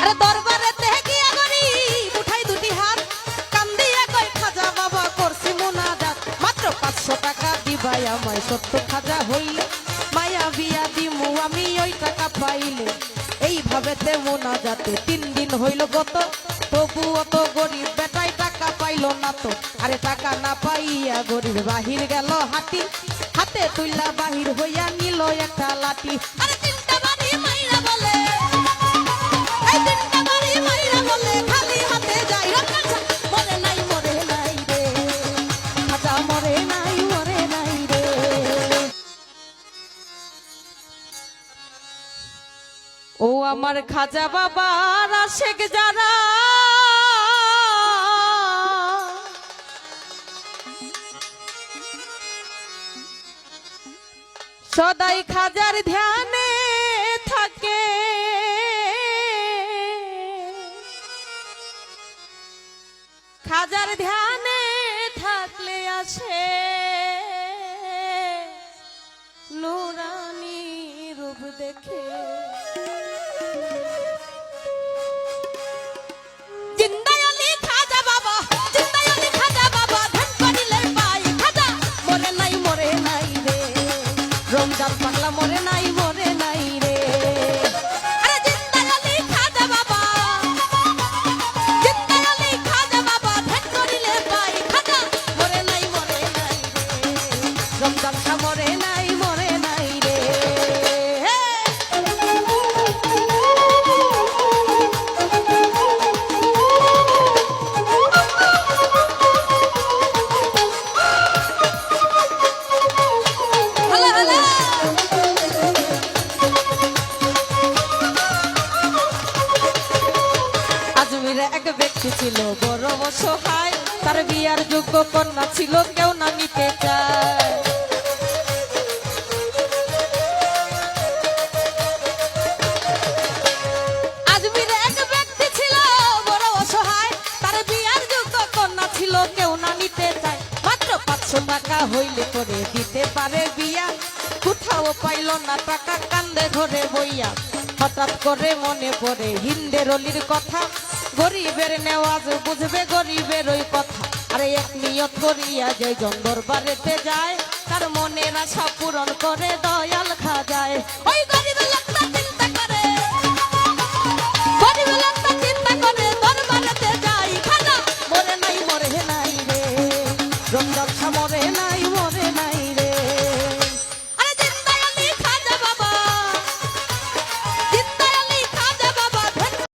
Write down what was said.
আরে দরবারে তেহে গিয়া খাজা বাবা করছি মোনাজাত। মাত্র পাঁচশো টাকা দিবাই আমায়, সত্য খাজা হইলে। মায়া বিয়া দিমু, আমি ওই টাকা পাইলে। এইভাবে তে মোনাজাতে তিন দিন হইল গত তবু অত গরিব বেটাই টাকা পাইলো না তো। আরে টাকা না পাইয়া গরিব বাহির গেল হাতি। হাতে তুইলা বাহির হইয়া নিল একটা লাঠি। ও আমার খাজা বাবা, রাশেক যারা। সদাই খাজার ধ্যানে থাকে। খাজার ধ্যানে থাকলে আসে নুরানি রূপ দেখে। রমজান পাগলা মরে নাই ব্যক্তি ছিল বড় অসহায়। তার বিয়ার যোগ্য কন্যা ছিল, কেউ না নিতে চায়। টাকা হইলে করে দিতে পারে বিয়া। কোথাও পাইল না টাকা, কান্দে ঘরে বইয়া। হঠাৎ করে মনে পড়ে হিন্দের অলির কথা। গরিবের নেওয়াজ বুঝবে গরিবের ওই কথা। আরে এক নিয়ত করিয়া যে জন দরবারেতে যায়, তার মনের আশা পূরণ করে